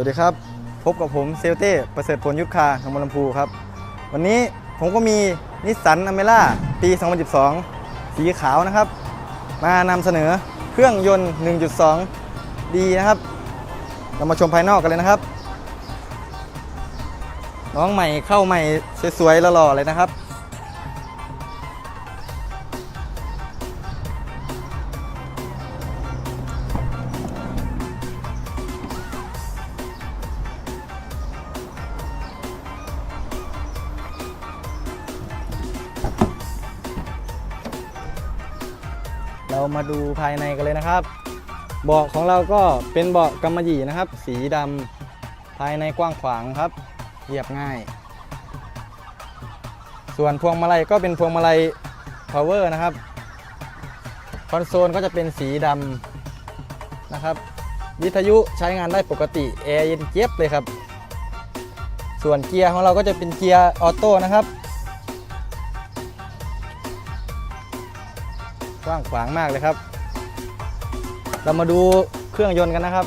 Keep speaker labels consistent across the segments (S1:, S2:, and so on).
S1: วัสดีครับ พบกับผมเซลเต้ประเสริฐผลยุทธคาทางมลำพูครับ วันนี้ผมก็มีนิสสันอเมร่าปี 2012 สีขาวนะครับ มานำเสนอเครื่องยนต์ 1.2 ดีนะครับ เรามาชมภายนอกกันเลยนะครับ น้องใหม่เข้าใหม่สวยๆหล่อๆเลยนะครับ เรามาดูภายในกันเลยนะครับ เบาะของเราก็เป็นเบาะกำมะหยี่นะครับ สีดำภายในกว้างขวางครับเรียบง่าย ส่วนพวงมาลัยก็เป็นพวงมาลัย power นะครับ คอนโซลก็จะเป็นสีดำนะครับ วิทยุใช้งานได้ปกติแอร์เย็นเจี๊ยบเลยครับ ส่วนเกียร์ของเราก็จะเป็นเกียร์ออโต้นะครับ กว้างขวางมากเลยครับ เรามาดูเครื่องยนต์กันนะครับ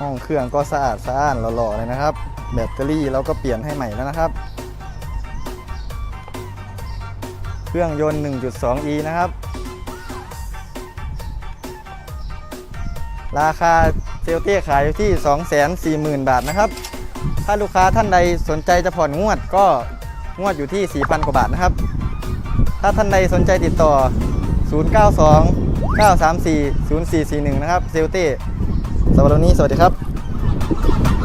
S1: ห้องเครื่องก็สะอาดสะอ้านหล่อๆเลยนะครับ แบตเตอรี่เราก็เปลี่ยนให้ใหม่แล้วนะครับ เครื่องยนต์ 1.2e นะครับ ราคาเซลเต้ขายอยู่ที่ 240,000 บาทนะครับ ถ้าลูกค้าท่านใดสนใจจะผ่อนงวดก็งวดอยู่ที่ 4,000 กว่าบาทนะครับ ถ้าท่านใดสนใจติดต่อ 092 934 0441 นะครับ เซลเต้สำหรับวันนี้ สวัสดีครับ